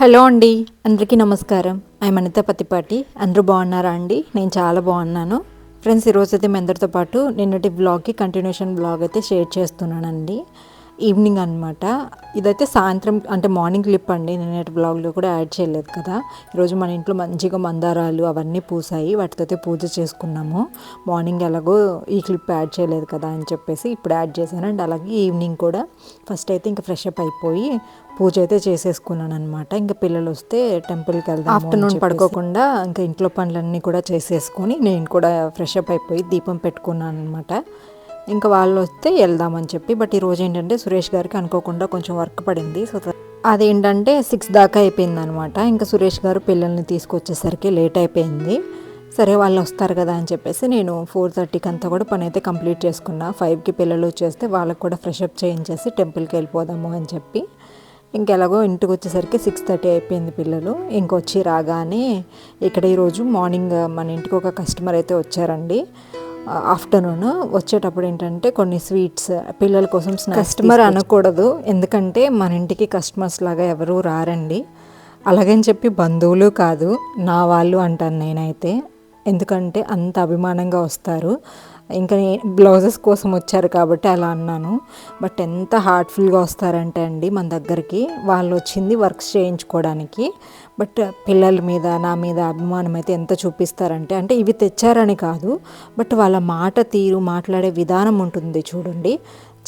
Hello అండి అందరికీ నమస్కారం. ఐ అనిత పతిపాటి. అందరూ బాగున్నారా అండి? నేను చాలా బాగున్నాను. ఫ్రెండ్స్ ఈరోజు అయితే మీ అందరితో పాటు నిన్నటి బ్లాగ్కి కంటిన్యూషన్ బ్లాగ్ అయితే షేర్ చేస్తున్నానండి. ఈవినింగ్ అనమాట ఇదైతే సాయంత్రం అంటే మార్నింగ్ క్లిప్ అండి. నిన్నటి బ్లాగ్లో కూడా యాడ్ చేయలేదు కదా. ఈరోజు మన ఇంట్లో మంచిగా మందారాలు అవన్నీ పూసాయి. వాటితో అయితే పూజ చేసుకున్నాము. మార్నింగ్ ఎలాగో ఈ క్లిప్ యాడ్ చేయలేదు కదా అని చెప్పేసి ఇప్పుడు యాడ్ చేశాను. అండ్ అలాగే ఈవినింగ్ కూడా ఫస్ట్ అయితే ఇంకా ఫ్రెష్ అప్ అయిపోయి పూజ అయితే చేసేసుకున్నాను అనమాట ఇంకా పిల్లలు వస్తే టెంపుల్కి వెళ్దాం ఆఫ్టర్నూన్ పడుకోకుండా ఇంకా ఇంట్లో పనులన్నీ కూడా చేసేసుకొని నేను కూడా ఫ్రెష్ అప్ అయిపోయి దీపం పెట్టుకున్నాను అనమాట ఇంకా వాళ్ళు వస్తే వెళ్దామని చెప్పి బట్ ఈరోజు ఏంటంటే సురేష్ గారికి అనుకోకుండా కొంచెం వర్క్ పడింది. సో అదేంటంటే సిక్స్ దాకా అయిపోయింది అనమాట ఇంకా సురేష్ గారు పిల్లల్ని తీసుకొచ్చేసరికి లేట్ అయిపోయింది. సరే వాళ్ళు వస్తారు కదా అని చెప్పేసి నేను ఫోర్ థర్టీకి అంతా కూడా పని అయితే కంప్లీట్ చేసుకున్నా. ఫైవ్కి పిల్లలు వచ్చేస్తే వాళ్ళకి కూడా ఫ్రెష్ అప్ చేయించేసి టెంపుల్కి వెళ్ళిపోదాము అని చెప్పి ఇంకెలాగో ఇంటికి వచ్చేసరికి సిక్స్ థర్టీ అయిపోయింది పిల్లలు. ఇంకొచ్చి రాగానే ఇక్కడ ఈరోజు మార్నింగ్ మన ఇంటికి ఒక కస్టమర్ అయితే వచ్చారండి. ఆఫ్టర్నూన్ వచ్చేటప్పుడు ఏంటంటే కొన్ని స్వీట్స్ పిల్లల కోసం కస్టమర్ అనకూడదు. ఎందుకంటే మన ఇంటికి కస్టమర్స్ లాగా ఎవరు రారండి. అలాగని చెప్పి బంధువులు కాదు నా వాళ్ళు అంటాను నేనైతే. ఎందుకంటే అంత అభిమానంగా వస్తారు. ఇంకా బ్లౌజెస్ కోసం వచ్చారు కాబట్టి అలా అన్నాను. బట్ ఎంత హార్ట్ఫుల్గా వస్తారంటే అండి మన దగ్గరికి. వాళ్ళు వచ్చింది వర్క్స్ చేయించుకోవడానికి. బట్ పిల్లల మీద నా మీద అభిమానం అయితే ఎంత చూపిస్తారంటే అంటే ఇవి తెచ్చారని కాదు బట్ వాళ్ళ మాట తీరు మాట్లాడే విధానం ఉంటుంది చూడండి.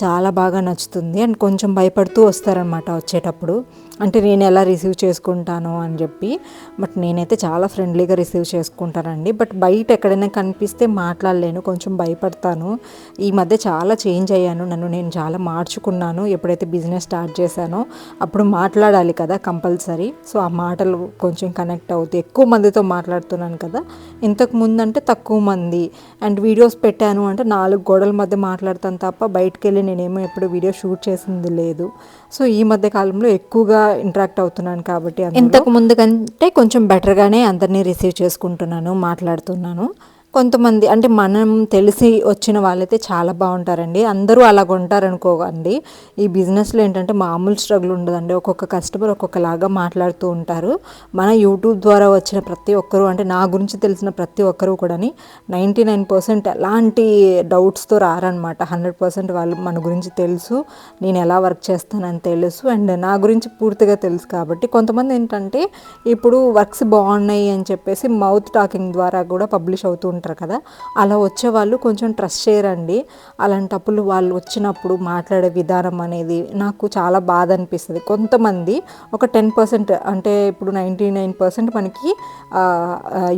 చాలా బాగా నచ్చుతుంది. అండ్ కొంచెం భయపడుతూ వస్తారనమాట వచ్చేటప్పుడు. అంటే నేను ఎలా రిసీవ్ చేసుకుంటాను అని చెప్పి. బట్ నేనైతే చాలా ఫ్రెండ్లీగా రిసీవ్ చేసుకుంటానండి. బట్ బయట ఎక్కడైనా కనిపిస్తే మాట్లాడలేను కొంచెం భయపడతాను. ఈ మధ్య చాలా చేంజ్ అయ్యాను. నన్ను నేను చాలా మార్చుకున్నాను. ఎప్పుడైతే బిజినెస్ స్టార్ట్ చేశానో అప్పుడు మాట్లాడాలి కదా కంపల్సరీ సో ఆ మాటలు కొంచెం కనెక్ట్ అవుతాయి ఎక్కువ మందితో మాట్లాడుతున్నాను కదా. ఇంతకు ముందు అంటే తక్కువ మంది. అండ్ వీడియోస్ పెట్టాను అంటే నాలుగు గోడల మధ్య మాట్లాడతాను తప్ప బయటకు వెళ్ళి నేనేమో ఎప్పుడు వీడియో షూట్ చేసింది లేదు. సో ఈ మధ్య కాలంలో ఎక్కువగా ఇంటరాక్ట్ అవుతున్నాను కాబట్టి ఇంతకు ముందు కంటే కొంచెం బెటర్గానే అందరినీ రిసీవ్ చేసుకుంటున్నాను మాట్లాడుతున్నాను. కొంతమంది అంటే మనం తెలిసి వచ్చిన వాళ్ళైతే చాలా బాగుంటారండి. అందరూ అలాగ ఉంటారనుకోకండి ఈ బిజినెస్లో ఏంటంటే మామూలు స్ట్రగుల్ ఉండదండి. ఒక్కొక్క కస్టమర్ ఒక్కొక్కలాగా మాట్లాడుతూ ఉంటారు. మన యూట్యూబ్ ద్వారా వచ్చిన ప్రతి ఒక్కరు అంటే నా గురించి తెలిసిన ప్రతి ఒక్కరు కూడా నైంటీ నైన్ పర్సెంట్ ఎలాంటి డౌట్స్తో రారనమాట. హండ్రెడ్ పర్సెంట్ వాళ్ళు మన గురించి తెలుసు నేను ఎలా వర్క్ చేస్తానని తెలుసు అండ్ నా గురించి పూర్తిగా తెలుసు కాబట్టి. కొంతమంది ఏంటంటే ఇప్పుడు వర్క్స్ బాగున్నాయి అని చెప్పేసి మౌత్ టాకింగ్ ద్వారా కూడా పబ్లిష్ అవుతూ ఉంటారు కదా? అలా వచ్చే వాళ్ళు కొంచెం ట్రస్ట్ చేయరండి. అలాంటప్పుడు వాళ్ళు వచ్చినప్పుడు మాట్లాడే విధానం అనేది నాకు చాలా బాధ అనిపిస్తుంది. కొంతమంది ఒక టెన్ పర్సెంట్ అంటే ఇప్పుడు నైంటీ నైన్ పర్సెంట్ మనకి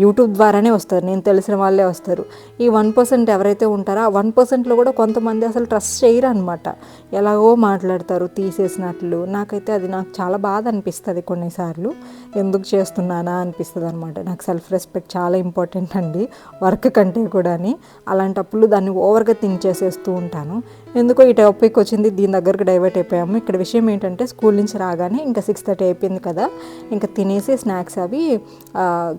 యూట్యూబ్ ద్వారానే వస్తారు. నేను తెలిసిన వాళ్ళే వస్తారు. ఈ వన్ పర్సెంట్ ఎవరైతే ఉంటారో ఆ వన్ పర్సెంట్లో కూడా కొంతమంది అసలు ట్రస్ట్ చేయరు అనమాట ఎలాగో మాట్లాడతారు తీసేసినట్లు. నాకైతే అది నాకు చాలా బాధ అనిపిస్తుంది కొన్నిసార్లు. ఎందుకు చేస్తున్నానా అనిపిస్తుంది అనమాట నాకు సెల్ఫ్ రెస్పెక్ట్ చాలా ఇంపార్టెంట్ అండి. వర్క్ కంటే కూడాని అలాంటప్పుడు దాన్ని ఓవర్గా థింక్ చేసేస్తూ ఉంటాను. ఎందుకో ఈ టాపిక్ వచ్చింది దీని దగ్గరకు డైవర్ట్ అయిపోయాము. ఇక్కడ విషయం ఏంటంటే స్కూల్ నుంచి రాగానే ఇంకా సిక్స్ థర్టీ అయిపోయింది కదా ఇంకా తినేసి స్నాక్స్ అవి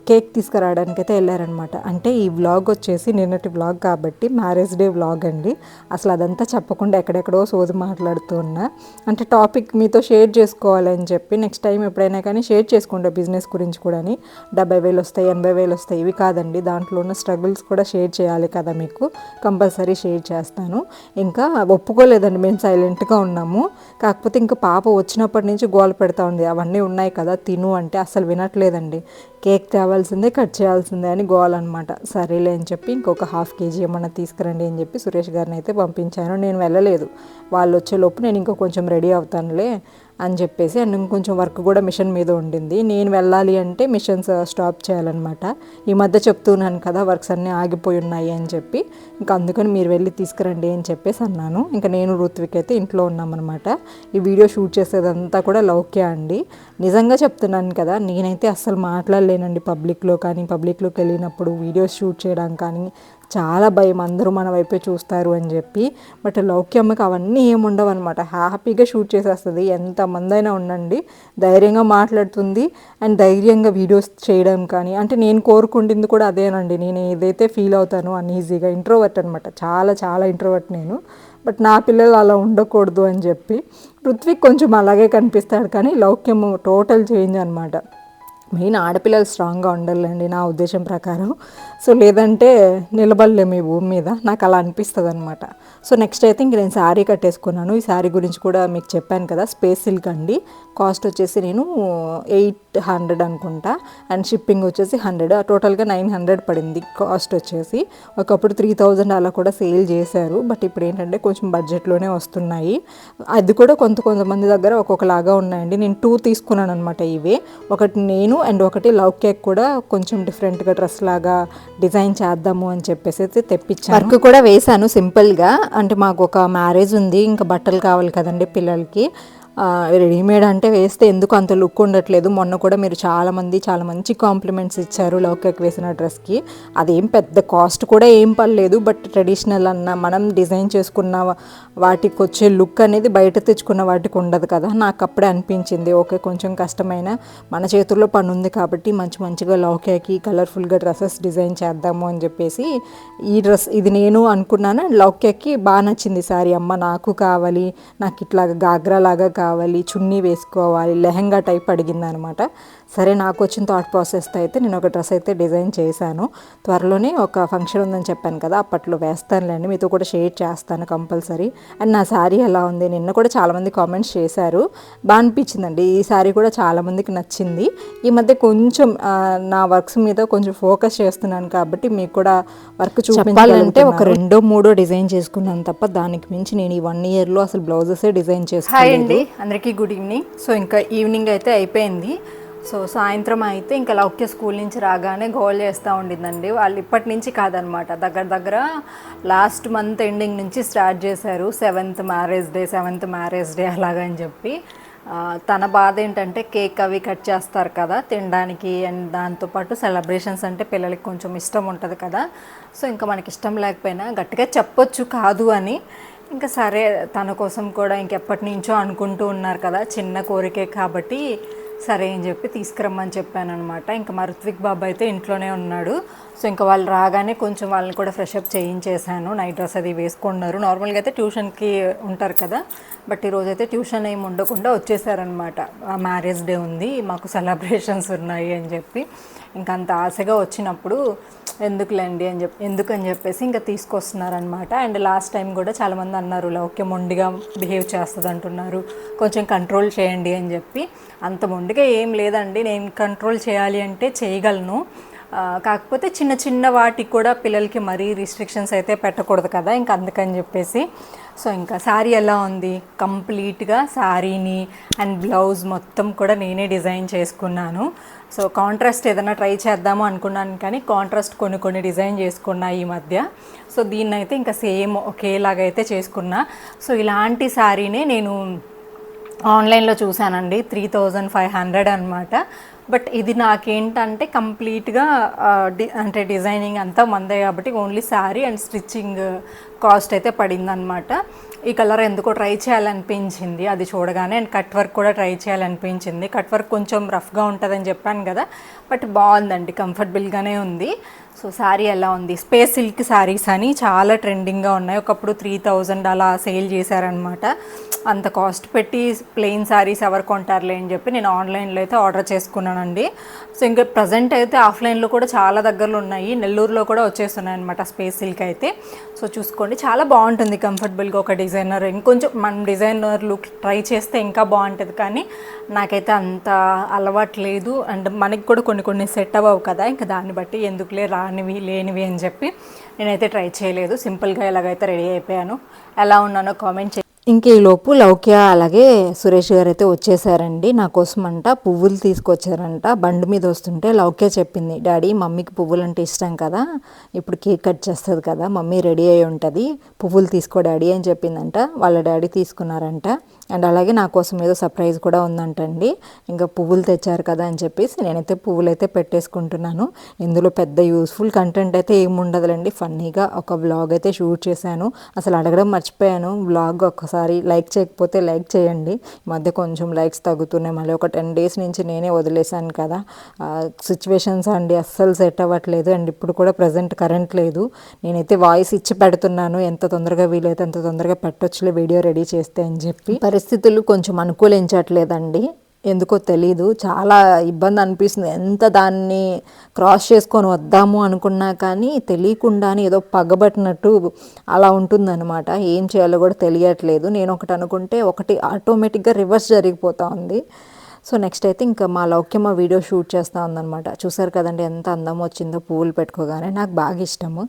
కేక్ తీసుకురావడానికి అయితే వెళ్ళారనమాట అంటే ఈ వ్లాగ్ వచ్చేసి నిన్నటి వ్లాగ్ కాబట్టి మ్యారేజ్ డే వ్లాగ్ అండి. అసలు అదంతా చెప్పకుండా ఎక్కడెక్కడో సోది మాట్లాడుతూ ఉన్నా. అంటే టాపిక్ మీతో షేర్ చేసుకోవాలని చెప్పి నెక్స్ట్ టైం ఎప్పుడైనా కానీ షేర్ చేసుకుంటా బిజినెస్ గురించి కూడా డెబ్బై వేలు వస్తాయి ఎనభై వేలు వస్తాయి ఇవి కాదండి. దాంట్లో ఉన్న స్ట్రగుల్స్ కూడా షేర్ చేయాలి కదా మీకు. కంపల్సరీ షేర్ చేస్తాను. ఇంకా ఒప్పుకోలేదండి. మేము సైలెంట్గా ఉన్నాము. కాకపోతే ఇంకా పాప వచ్చినప్పటి నుంచి గోల పెడతా ఉంది. అవన్నీ ఉన్నాయి కదా తిను అంటే అసలు వినట్లేదండి. కేక్ తేవాల్సిందే కట్ చేయాల్సిందే అని గోల్ అనమాట సరేలే అని చెప్పి ఇంకొక హాఫ్ కేజీ ఏమన్నా తీసుకురండి అని చెప్పి సురేష్ గారిని అయితే పంపించాను. నేను వెళ్ళలేదు. వాళ్ళు వచ్చేలోపు నేను ఇంకో కొంచెం రెడీ అవుతానులే అని చెప్పేసి అండ్ ఇంకొంచెం వర్క్ కూడా మిషన్ మీద ఉండింది. నేను వెళ్ళాలి అంటే మిషన్స్ స్టాప్ చేయాలన్నమాట. ఈ మధ్య చెప్తున్నాను కదా వర్క్స్ అన్నీ ఆగిపోయి ఉన్నాయి అని చెప్పి. ఇంకా అందుకని మీరు వెళ్ళి తీసుకురండి అని చెప్పేసి అన్నాను. ఇంకా నేను ఋత్విక్ అయితే ఇంట్లో ఉన్నామన్నమాట. ఈ వీడియో షూట్ చేసేదంతా కూడా లౌక్య అండి. నిజంగా చెప్తున్నాను కదా నేనైతే అస్సలు మాట్లాడలేనండి పబ్లిక్లో కానీ పబ్లిక్లోకి వెళ్ళినప్పుడు వీడియోస్ షూట్ చేయడం కానీ చాలా భయం. అందరూ మన వైపే చూస్తారు అని చెప్పి. బట్ లౌక్యమ్మకి అవన్నీ ఏముండవు అనమాట హ్యాపీగా షూట్ చేసేస్తుంది. ఎంతమంది అయినా ఉండండి. ధైర్యంగా మాట్లాడుతుంది. అండ్ ధైర్యంగా వీడియోస్ చేయడం కానీ అంటే నేను కోరుకుంటుంది కూడా అదేనండి. నేను ఏదైతే ఫీల్ అవుతానో అన్ఈజీగా ఇంట్రోవర్ట్ అనమాట చాలా చాలా ఇంట్రోవర్ట్ నేను. బట్ నా పిల్లలు అలా ఉండకూడదు అని చెప్పి. ఋత్విక్ కొంచెం అలాగే కనిపిస్తాడు కానీ లౌక్యము టోటల్ చేంజ్ అనమాట మెయిన్ ఆడపిల్లలు స్ట్రాంగ్గా ఉండాలండి నా ఉద్దేశం ప్రకారం. సో లేదంటే నిలబడలేము ఈ భూమి మీద. నాకు అలా అనిపిస్తుంది అనమాట సో నెక్స్ట్ అయితే ఇంక నేను శారీ కట్టేసుకున్నాను. ఈ శారీ గురించి కూడా మీకు చెప్పాను కదా స్పేస్ సిల్క్ అండి. కాస్ట్ వచ్చేసి నేను ఎయిట్ హండ్రెడ్ అనుకుంటా. అండ్ షిప్పింగ్ వచ్చేసి హండ్రెడ్. టోటల్గా నైన్ హండ్రెడ్ పడింది కాస్ట్ వచ్చేసి. ఒకప్పుడు త్రీ థౌజండ్ అలా కూడా సేల్ చేశారు. బట్ ఇప్పుడు ఏంటంటే కొంచెం బడ్జెట్లోనే వస్తున్నాయి. అది కూడా కొంత కొంతమంది దగ్గర ఒక్కొక్కలాగా ఉన్నాయండి. నేను టూ తీసుకున్నాను అనమాట ఇవే. ఒకటి నేను అండ్ ఒకటి లవ్ కేక్ కూడా కొంచెం డిఫరెంట్గా డ్రెస్ లాగా డిజైన్ చేద్దాము అని చెప్పేసి అయితే తెప్పించాను. వర్క్ కూడా వేశాను సింపుల్గా. అంటే మాకు ఒక మ్యారేజ్ ఉంది ఇంకా బట్టలు కావాలి కదండి పిల్లలకి. రెడీమేడ్ అంటే వేస్తే ఎందుకు అంత లుక్ ఉండట్లేదు? మొన్న కూడా మీరు చాలామంది చాలా మంచి కాంప్లిమెంట్స్ ఇచ్చారు లౌకేక్ వేసిన డ్రెస్కి. అదేం పెద్ద కాస్ట్ కూడా ఏం పర్లేదు బట్ ట్రెడిషనల్ అన్న మనం డిజైన్ చేసుకున్న వాటికి వచ్చే లుక్ అనేది బయట తెచ్చుకున్న వాటికి ఉండదు కదా. నాకు అప్పుడే అనిపించింది ఓకే కొంచెం కష్టమైన మన చేతుల్లో పని ఉంది కాబట్టి మంచి మంచిగా లౌకేకి కలర్ఫుల్గా డ్రెస్సెస్ డిజైన్ చేద్దాము అని చెప్పేసి ఈ డ్రెస్ ఇది నేను అనుకున్నాను. లౌకేకి బాగా నచ్చింది సారీ. అమ్మ నాకు కావాలి నాకు ఇట్లా గాగ్రా లాగా కావాలి చున్నీ వేసుకోవాలి లెహంగా టైప్ అడిగిందనమాట. సరే నాకు వచ్చిన థాట్ ప్రాసెస్తో అయితే నేను ఒక డ్రెస్ అయితే డిజైన్ చేశాను. త్వరలోనే ఒక ఫంక్షన్ ఉందని చెప్పాను కదా అప్పట్లో వేస్తానులేండి మీతో కూడా షేర్ చేస్తాను కంపల్సరీ. అండ్ నా శారీ ఎలా ఉంది? నిన్న కూడా చాలామంది కామెంట్స్ చేశారు. బాగా అనిపించిందండి. ఈ శారీ కూడా చాలామందికి నచ్చింది. ఈ మధ్య కొంచెం నా వర్క్స్ మీద కొంచెం ఫోకస్ చేస్తున్నాను కాబట్టి మీకు కూడా వర్క్ చూపించాలంటే ఒక రెండో మూడో డిజైన్ చేసుకున్నాను తప్ప దానికి మించి నేను ఈ వన్ ఇయర్లో అసలు బ్లౌజెస్ డిజైన్ హాయ్ చేసుకోలేదు. అండి అందరికీ గుడ్ ఈవినింగ్ సో ఇంకా ఈవినింగ్ అయితే అయిపోయింది. సో సాయంత్రం అయితే ఇంకా లౌక్య స్కూల్ నుంచి రాగానే గోల్ చేస్తూ ఉండిందండి. వాళ్ళు ఇప్పటి నుంచి కాదనమాట. దగ్గర దగ్గర లాస్ట్ మంత్ ఎండింగ్ నుంచి స్టార్ట్ చేశారు. Seventh marriage day seventh marriage day అలాగని చెప్పి. తన బాధ ఏంటంటే కేక్ అవి కట్ చేస్తారు కదా తినడానికి అండ్ దాంతోపాటు సెలబ్రేషన్స్ అంటే పిల్లలకి కొంచెం ఇష్టం ఉంటుంది కదా. సో ఇంకా మనకి ఇష్టం లేకపోయినా గట్టిగా చెప్పొచ్చు కాదు అని. ఇంకా సరే తన కోసం కూడా ఇంకెప్పటి నుంచో అనుకుంటూ ఉన్నారు కదా చిన్న కోరికే కాబట్టి సరే అని చెప్పి తీసుకురమ్మని చెప్పాను అనమాట ఇంకా మా ఋత్విక్ బాబు అయితే ఇంట్లోనే ఉన్నాడు. సో ఇంకా వాళ్ళు రాగానే కొంచెం వాళ్ళని కూడా ఫ్రెష్ అప్ నైట్ డ్రెస్ అది వేసుకున్నారు. నార్మల్గా అయితే ట్యూషన్కి ఉంటారు కదా. బట్ ఈరోజు అయితే ట్యూషన్ ఏమి ఉండకుండా వచ్చేసారనమాట మ్యారేజ్ డే ఉంది. మాకు సెలబ్రేషన్స్ ఉన్నాయి అని చెప్పి. ఇంకా అంత ఆశగా వచ్చినప్పుడు ఎందుకులేండి అని చెప్పి ఎందుకని చెప్పేసి ఇంకా తీసుకొస్తున్నారనమాట అండ్ లాస్ట్ టైం కూడా చాలామంది అన్నారు ఓకే మొండిగా బిహేవ్ చేస్తుంది అంటున్నారు కొంచెం కంట్రోల్ చేయండి అని చెప్పి. అంత మొండిగా ఏం లేదండి. నేను కంట్రోల్ చేయాలి అంటే చేయగలను. కాకపోతే చిన్న చిన్న వాటికి కూడా పిల్లలకి మరీ రిస్ట్రిక్షన్స్ అయితే పెట్టకూడదు కదా ఇంకా అందుకని చెప్పేసి. సో ఇంకా శారీ ఎలా ఉంది? కంప్లీట్గా శారీని అండ్ బ్లౌజ్ మొత్తం కూడా నేనే డిజైన్ చేసుకున్నాను. సో కాంట్రాస్ట్ ఏదైనా ట్రై చేద్దాము అనుకున్నాను కానీ కాంట్రాస్ట్ కొన్ని కొన్ని డిజైన్ చేసుకున్నా ఈ మధ్య. సో దీన్ని అయితే ఇంకా సేమ్ ఒకేలాగైతే చేసుకున్నా. సో ఇలాంటి శారీనే నేను ఆన్లైన్లో చూశానండి త్రీ థౌజండ్ ఫైవ్ హండ్రెడ్ అనమాట బట్ ఇది నాకేంటంటే కంప్లీట్గా డి అంటే డిజైనింగ్ అంతా మందే కాబట్టి only sari and stitching cost అయితే పడిందనమాట ఈ కలర్ ఎందుకో ట్రై చేయాలనిపించింది అది చూడగానే. అండ్ కట్ వర్క్ కూడా ట్రై చేయాలనిపించింది. కట్ వర్క్ కొంచెం రఫ్గా ఉంటుందని చెప్పాను కదా బట్ బాగుందండి కంఫర్టబుల్గానే ఉంది. సో శారీ ఎలా ఉంది? స్పేస్ సిల్క్ శారీస్ అని చాలా ట్రెండింగ్గా ఉన్నాయి. ఒకప్పుడు త్రీ థౌజండ్ అలా సేల్ చేశారనమాట అంత కాస్ట్ పెట్టి ప్లెయిన్ శారీస్ ఎవరు కొంటారులే అని చెప్పి నేను ఆన్లైన్లో అయితే ఆర్డర్ చేసుకున్నానండి. సో ఇంకా ప్రజెంట్ అయితే ఆఫ్లైన్లో కూడా చాలా దగ్గరలో ఉన్నాయి. నెల్లూరులో కూడా వచ్చేస్తున్నాయి అనమాట స్పేస్ సిల్క్ అయితే. సో చూసుకోండి. చాలా బాగుంటుంది. కంఫర్టబుల్గా ఒక డిజైనర్ ఇంకొంచెం మనం డిజైనర్ లుక్ ట్రై చేస్తే ఇంకా బాగుంటుంది. కానీ నాకైతే అంత అలవాటు లేదు. అండ్ మనకి కూడా కొన్ని కొన్ని సెట్ అవ్వవు కదా. ఇంకా దాన్ని బట్టి ఎందుకులే రానివి లేనివి అని చెప్పి నేనైతే ట్రై చేయలేదు. సింపుల్గా ఎలాగైతే రెడీ అయిపోయాను ఎలా ఉన్నానో కామెంట్ ఇంక ఈ లోపు లౌక్య అలాగే సురేష్ గారు అయితే వచ్చేసారండి. నా కోసం అంట పువ్వులు తీసుకొచ్చారంట. బండి మీద వస్తుంటే లౌక్య చెప్పింది డాడీ మమ్మీకి పువ్వులు అంటే ఇష్టం కదా ఇప్పుడు కేక్ కట్ చేస్తుంది కదా మమ్మీ రెడీ అయి ఉంటుంది పువ్వులు తీసుకో డాడీ అని చెప్పిందంట. వాళ్ళ డాడీ తీసుకున్నారంట. అండ్ అలాగే నా కోసం ఏదో సర్ప్రైజ్ కూడా ఉందంటండి. ఇంకా పువ్వులు తెచ్చారు కదా అని చెప్పేసి నేనైతే పువ్వులు అయితే పెట్టేసుకుంటున్నాను. ఇందులో పెద్ద యూస్ఫుల్ కంటెంట్ అయితే ఏముండదులండి. ఫన్నీగా ఒక వ్లాగ్ అయితే షూట్ చేశాను. అసలు అడగడం మర్చిపోయాను. వ్లాగ్ ఒక్కసారి ఒక్కసారి లైక్ చేయకపోతే లైక్ చేయండి. ఈ మధ్య కొంచెం లైక్స్ తగ్గుతున్నాయి. మళ్ళీ ఒక టెన్ డేస్ నుంచి నేనే వదిలేశాను కదా. సిచ్యువేషన్స్ అండి అస్సలు సెట్ అవ్వట్లేదు. అండ్ ఇప్పుడు కూడా ప్రజెంట్ కరెంట్ లేదు. నేనైతే వాయిస్ ఇచ్చి పెడుతున్నాను. ఎంత తొందరగా వీలైతే అంత తొందరగా పెట్టొచ్చులే వీడియో రెడీ చేస్తే అని చెప్పి. పరిస్థితులు కొంచెం అనుకూలించట్లేదండి. ఎందుకో తెలీదు. చాలా ఇబ్బంది అనిపిస్తుంది. ఎంత దాన్ని క్రాస్ చేసుకొని వద్దాము అనుకున్నా కానీ తెలియకుండానే ఏదో పగబట్టినట్టు అలా ఉంటుందన్నమాట. ఏం చేయాలో కూడా తెలియట్లేదు. నేను ఒకటి అనుకుంటే ఒకటి ఆటోమేటిక్గా రివర్స్ జరిగిపోతా ఉంది. సో నెక్స్ట్ అయితే ఇంకా మా లౌక్యమ్మ వీడియో షూట్ చేస్తూ ఉందన్నమాట. చూసారు కదండి ఎంత అందం వచ్చిందో పువ్వులు పెట్టుకోగానే నాకు బాగా ఇష్టము.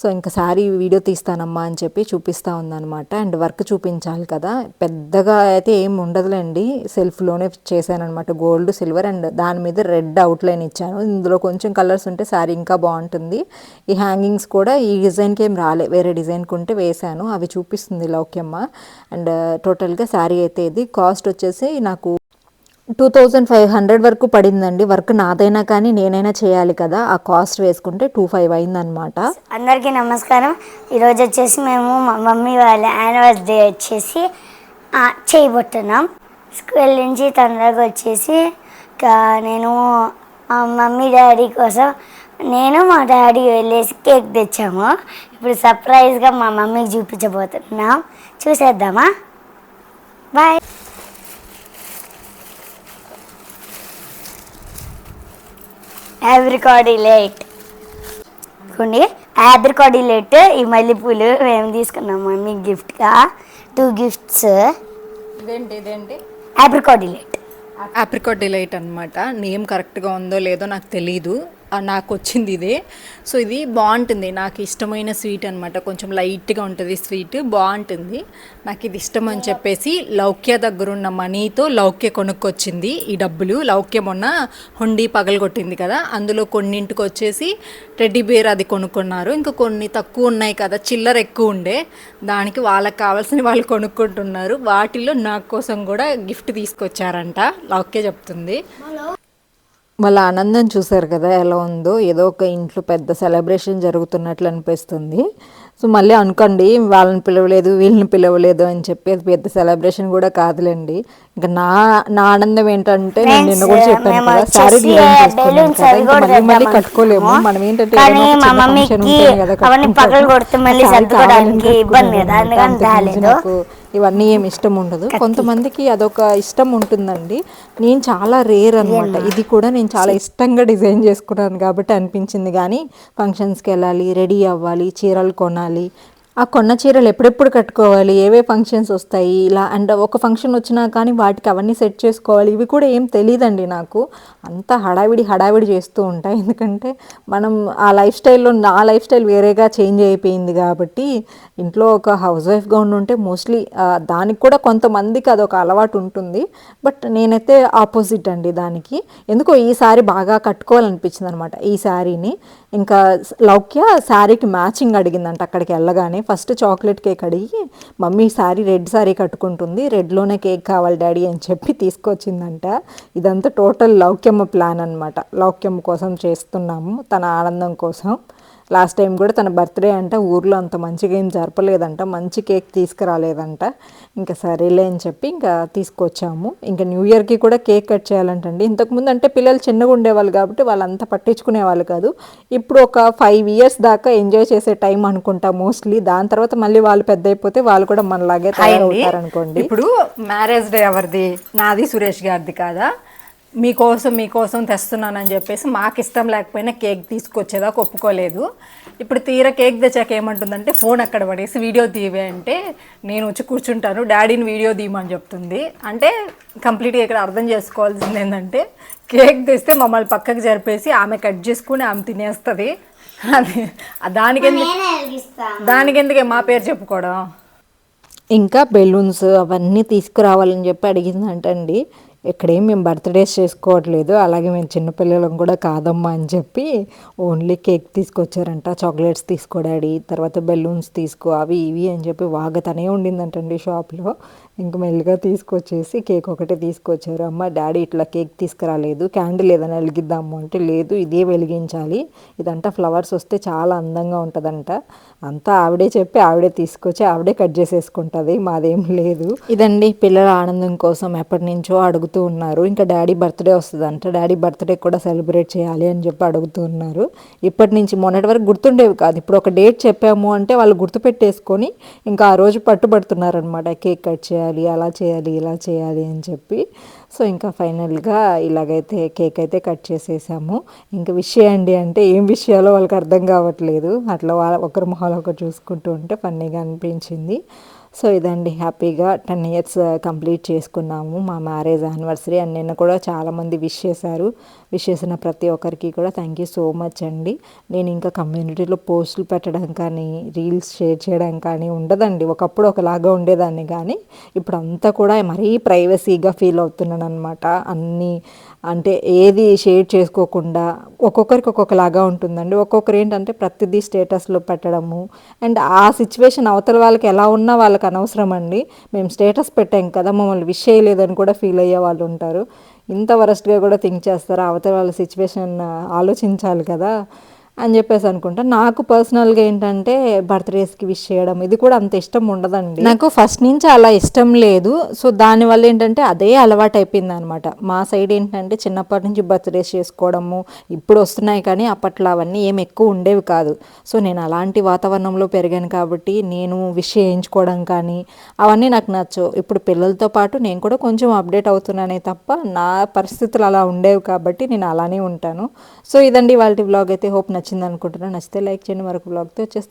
సో ఇంకా సారీ వీడియో తీస్తానమ్మా అని చెప్పి చూపిస్తూ ఉందన్నమాట. అండ్ వర్క్ చూపించాలి కదా. పెద్దగా అయితే ఏం ఉండదులేండి. సెల్ఫ్లోనే చేశానమాట గోల్డ్ సిల్వర్ అండ్ దాని మీద రెడ్ అవుట్లైన్ ఇచ్చాను. ఇందులో కొంచెం కలర్స్ ఉంటే సారీ ఇంకా బాగుంటుంది. ఈ హ్యాంగింగ్స్ కూడా ఈ డిజైన్కి ఏం రాలే. వేరే డిజైన్కి ఉంటే వేశాను. అవి చూపిస్తుంది లౌక్యమ్మ. అండ్ టోటల్గా శారీ అయితే ఇది. కాస్ట్ వచ్చేసి నాకు టూ థౌజండ్ ఫైవ్ హండ్రెడ్ వరకు పడిందండి. వర్క్ నాదైనా కానీ నేనైనా చేయాలి కదా. ఆ కాస్ట్ వేసుకుంటే టూ ఫైవ్ అయిందనమాట అందరికీ నమస్కారం. ఈరోజు వచ్చేసి మేము మా మమ్మీ వాళ్ళ యానివర్సరీ వచ్చేసి చేయబోతున్నాం. స్కూల్ నుంచి తొందరగా వచ్చేసి నేను మా మమ్మీ డాడీ కోసం నేను మా డాడీ వెళ్ళేసి కేక్ తెచ్చాము. ఇప్పుడు సర్ప్రైజ్గా మా మమ్మీకి చూపించబోతున్నాం. చూసేద్దామా? బాయ్. Apricot delight. కొన్ని యాబ్రికాడీ లెట్ ఈ మల్లెపూలు మేము తీసుకున్నాం మమ్మీ గిఫ్ట్గా. టూ గిఫ్ట్స్ ఇదేంటి ఇదేంటి? Apricot delight. ఆప్రికాట్ డిలైట్ అనమాట నేమ్ కరెక్ట్గా ఉందో లేదో నాకు తెలీదు. నాకు వచ్చింది ఇదే. సో ఇది బాగుంటుంది. నాకు ఇష్టమైన స్వీట్ అనమాట కొంచెం లైట్గా ఉంటుంది స్వీట్. బాగుంటుంది. నాకు ఇది ఇష్టం అని చెప్పేసి లౌక్య దగ్గర ఉన్న మనీతో లౌక్య కొనుక్కొచ్చింది ఈ డబ్బులు. లౌక్య మొన్న హుండీ పగలగొట్టింది కదా. అందులో కొన్నింటికి వచ్చేసి టెడ్డీ బేర్ అది కొనుక్కున్నారు. ఇంకా కొన్ని తక్కువ ఉన్నాయి కదా. చిల్లర ఎక్కువ ఉండే. దానికి వాళ్ళకి కావాల్సిన వాళ్ళు కొనుక్కుంటున్నారు. వాటిలో నా కోసం కూడా గిఫ్ట్ తీసుకొచ్చారంట. లౌక్య చెప్తుంది. వాళ్ళ ఆనందం చూసారు కదా ఎలా ఉందో ఏదో ఒక ఇంట్లో పెద్ద సెలబ్రేషన్ జరుగుతున్నట్లు అనిపిస్తుంది సో మళ్ళీ అనుకోండి వాళ్ళని పిలవలేదు వీళ్ళని పిలవలేదు అని చెప్పి అది పెద్ద సెలబ్రేషన్ కూడా కాదులేండి ఇంకా నా నా ఆనందం ఏంటంటే నేను నిన్న కూడా చెప్పాను కదా డిజైన్ కూడా మళ్ళీ మళ్ళీ కట్టుకోలేము. మనం ఏంటంటే కదా కట్టుకుంటాం. ఇబ్బంది. కదా, ఇవన్నీ ఏమి ఇష్టం ఉండదు. కొంతమందికి అదొక ఇష్టం ఉంటుందండి. నేను చాలా రేర్ అనమాట ఇది కూడా నేను చాలా ఇష్టంగా డిజైన్ చేసుకున్నాను కాబట్టి అనిపించింది. కానీ ఫంక్షన్స్కి వెళ్ళాలి రెడీ అవ్వాలి చీరలు కొనాలి ఆ కొన్న చీరలు ఎప్పుడెప్పుడు కట్టుకోవాలి? ఏవే ఫంక్షన్స్ వస్తాయి? ఇలా అండ్ ఒక ఫంక్షన్ వచ్చినా కానీ వాటికి అవన్నీ సెట్ చేసుకోవాలి. ఇవి కూడా ఏం తెలియదండి నాకు. అంత హడావిడి హడావిడి చేస్తూ ఉంటాయి. ఎందుకంటే మనం ఆ లైఫ్ స్టైల్లో నా లైఫ్ స్టైల్ వేరేగా చేంజ్ అయిపోయింది కాబట్టి ఇంట్లో ఒక హౌస్ వైఫ్గా ఉండుంటే మోస్ట్లీ దానికి కూడా కొంతమందికి అదొక అలవాటు ఉంటుంది. బట్ నేనైతే ఆపోజిట్ అండి దానికి. ఎందుకో ఈ సారీ బాగా కట్టుకోవాలనిపించింది అనమాట ఈ శారీని ఇంకా లౌక్య శారీకి మ్యాచింగ్ అడిగిందంట అక్కడికి వెళ్ళగానే. ఫస్ట్ చాక్లెట్ కేక్ అడిగి మమ్మీ శారీ రెడ్ శారీ కట్టుకుంటుంది రెడ్లోనే కేక్ కావాలి డాడీ అని చెప్పి తీసుకొచ్చిందంట. ఇదంతా టోటల్ లౌక్యమ్మ ప్లాన్ అనమాట లౌక్యమ్మ కోసం చేస్తున్నాము తన ఆనందం కోసం. లాస్ట్ టైం కూడా తన బర్త్డే అంట ఊర్లో అంత మంచిగా ఏం జరపలేదంట మంచి కేక్ తీసుకురాలేదంట. ఇంకా సరేలే అని చెప్పి ఇంకా తీసుకొచ్చాము. ఇంకా న్యూ ఇయర్కి కూడా కేక్ కట్ చేయాలంటండి. ఇంతకుముందు అంటే పిల్లలు చిన్నగా ఉండేవాళ్ళు కాబట్టి వాళ్ళంతా పట్టించుకునే వాళ్ళు కాదు. ఇప్పుడు ఒక ఫైవ్ ఇయర్స్ దాకా ఎంజాయ్ చేసే టైం అనుకుంటా మోస్ట్లీ. దాని తర్వాత మళ్ళీ వాళ్ళు పెద్ద అయిపోతే వాళ్ళు కూడా మనలాగే. తయారవుతారు అనుకోండి ఇప్పుడు మ్యారేజ్ డే ఎవరిది? నాది సురేష్ గారిది కాదా? మీకోసం మీకోసం తెస్తున్నానని చెప్పేసి మాకు ఇష్టం లేకపోయినా కేక్ తీసుకొచ్చేదాకా ఒప్పుకోలేదు. ఇప్పుడు తీరా కేక్ తెచ్చాక ఏమంటుందంటే ఫోన్ అక్కడ పడేసి వీడియో తీవే అంటే నేను వచ్చి కూర్చుంటాను డాడీని వీడియో తీయమని చెప్తుంది. అంటే కంప్లీట్గా ఇక్కడ అర్థం చేసుకోవాల్సింది ఏంటంటే కేక్ తెస్తే మమ్మల్ని పక్కకు జరిపేసి ఆమె కట్ చేసుకుని ఆమె తినేస్తుంది. అది దానికి దానికి ఎందుకే మా పేరు చెప్పుకోవడం? ఇంకా బెలూన్స్ అవన్నీ తీసుకురావాలని చెప్పి అడిగిందంటండి. ఇక్కడేం మేము బర్త్డేస్ చేసుకోవట్లేదు. అలాగే మేము చిన్నపిల్లలం కూడా కాదమ్మా అని చెప్పి ఓన్లీ కేక్ తీసుకొచ్చారంట. చాక్లెట్స్ తీసుకో డాడీ తర్వాత బెలూన్స్ తీసుకో అవి ఇవి అని చెప్పి వాగతనే ఉండిందంటండి షాప్లో. ఇంక మెల్లిగా తీసుకొచ్చేసి కేక్ ఒకటే తీసుకొచ్చారు. అమ్మ డాడీ ఇట్లా కేక్ తీసుకురాలేదు క్యాండిల్ ఏదైనా వెలిగిద్దాము అంటే లేదు ఇదే వెలిగించాలి. ఇదంతా ఫ్లవర్స్ వస్తే చాలా అందంగా ఉంటుందంట. అంతా ఆవిడే చెప్పి ఆవిడే తీసుకొచ్చి ఆవిడే కట్ చేసేసుకుంటుంది. మాదేం లేదు. ఇదండి పిల్లల ఆనందం కోసం ఎప్పటి నుంచో అడుగుతూ ఉన్నారు. ఇంకా డాడీ బర్త్డే వస్తుందంట. డాడీ బర్త్డే కూడా సెలబ్రేట్ చేయాలి అని చెప్పి అడుగుతూ ఉన్నారు. ఇప్పటి నుంచి మొన్నటి వరకు గుర్తుండేవి కాదు. ఇప్పుడు ఒక డేట్ చెప్పాము అంటే వాళ్ళు గుర్తుపెట్టేసుకొని ఇంకా ఆ రోజు పట్టుబడుతున్నారనమాట కేక్ కట్ చేయాలి అలా చేయాలి ఇలా చేయాలి అని చెప్పి. సో ఇంకా ఫైనల్గా ఇలాగైతే కేక్ అయితే కట్ చేసేసాము. ఇంకా విష్ చేయండి అంటే ఏం విషయాలో వాళ్ళకి అర్థం కావట్లేదు. అట్లా వాళ్ళ ఒకరి మొహాలు ఒకరు చూసుకుంటూ ఉంటే ఫన్నీగా అనిపించింది. సో ఇదండి హ్యాపీగా టెన్ ఇయర్స్ కంప్లీట్ చేసుకున్నాము మా మ్యారేజ్ యానివర్సరీ. అండ్ నిన్న కూడా చాలామంది విష్ చేశారు. విష్ చేసిన ప్రతి ఒక్కరికి కూడా థ్యాంక్ యూ సో మచ్ అండి. నేను ఇంకా కమ్యూనిటీలో పోస్టులు పెట్టడం కానీ రీల్స్ షేర్ చేయడం కానీ ఉండదండి. ఒకప్పుడు ఒకలాగా ఉండేదాన్ని కానీ ఇప్పుడు అంతా కూడా మరీ ప్రైవసీగా ఫీల్ అవుతున్నాను అనమాట అన్నీ అంటే ఏది షేర్ చేసుకోకుండా ఒక్కొక్కరికి ఒక్కొక్కలాగా ఉంటుందండి. ఒక్కొక్కరు ఏంటంటే ప్రతిదీ స్టేటస్లో పెట్టడము అండ్ ఆ సిచ్యువేషన్ అవతల వాళ్ళకి ఎలా ఉన్నా వాళ్ళకి అనవసరం అండి. మేము స్టేటస్ పెట్టాం కదా మమ్మల్ని విష్ చేయలేదని కూడా ఫీల్ అయ్యే వాళ్ళు ఉంటారు. ఇంత వరస్ట్గా కూడా థింక్ చేస్తారా? అవతల వాళ్ళ సిచ్యువేషన్ ఆలోచించాలి కదా. అని చెప్పేసి అనుకుంటా. నాకు పర్సనల్గా ఏంటంటే బర్త్డేస్కి విష్ చేయడం ఇది కూడా అంత ఇష్టం ఉండదండి. నాకు ఫస్ట్ నుంచి అలా ఇష్టం లేదు. సో దానివల్ల ఏంటంటే అదే అలవాటు అయిపోయింది అనమాట మా సైడ్ ఏంటంటే చిన్నప్పటి నుంచి బర్త్డేస్ చేసుకోవడము ఇప్పుడు వస్తున్నాయి కానీ అప్పట్లో అవన్నీ ఏం ఎక్కువ ఉండేవి కాదు. సో నేను అలాంటి వాతావరణంలో పెరిగాను కాబట్టి నేను విష్ చేయించుకోవడం కానీ అవన్నీ నాకు నచ్చవు. ఇప్పుడు పిల్లలతో పాటు నేను కూడా కొంచెం అప్డేట్ అవుతున్నానే తప్ప నా పరిస్థితులు అలా ఉండేవి కాబట్టి నేను అలానే ఉంటాను. సో ఇదండి వాళ్ళ బ్లాగ్ అయితే. హోప్ నచ్చింది అనుకుంటున్నాను నచ్చితే లైక్ చేయండి. మరొక బ్లాగ్తో వచ్చేస్తాను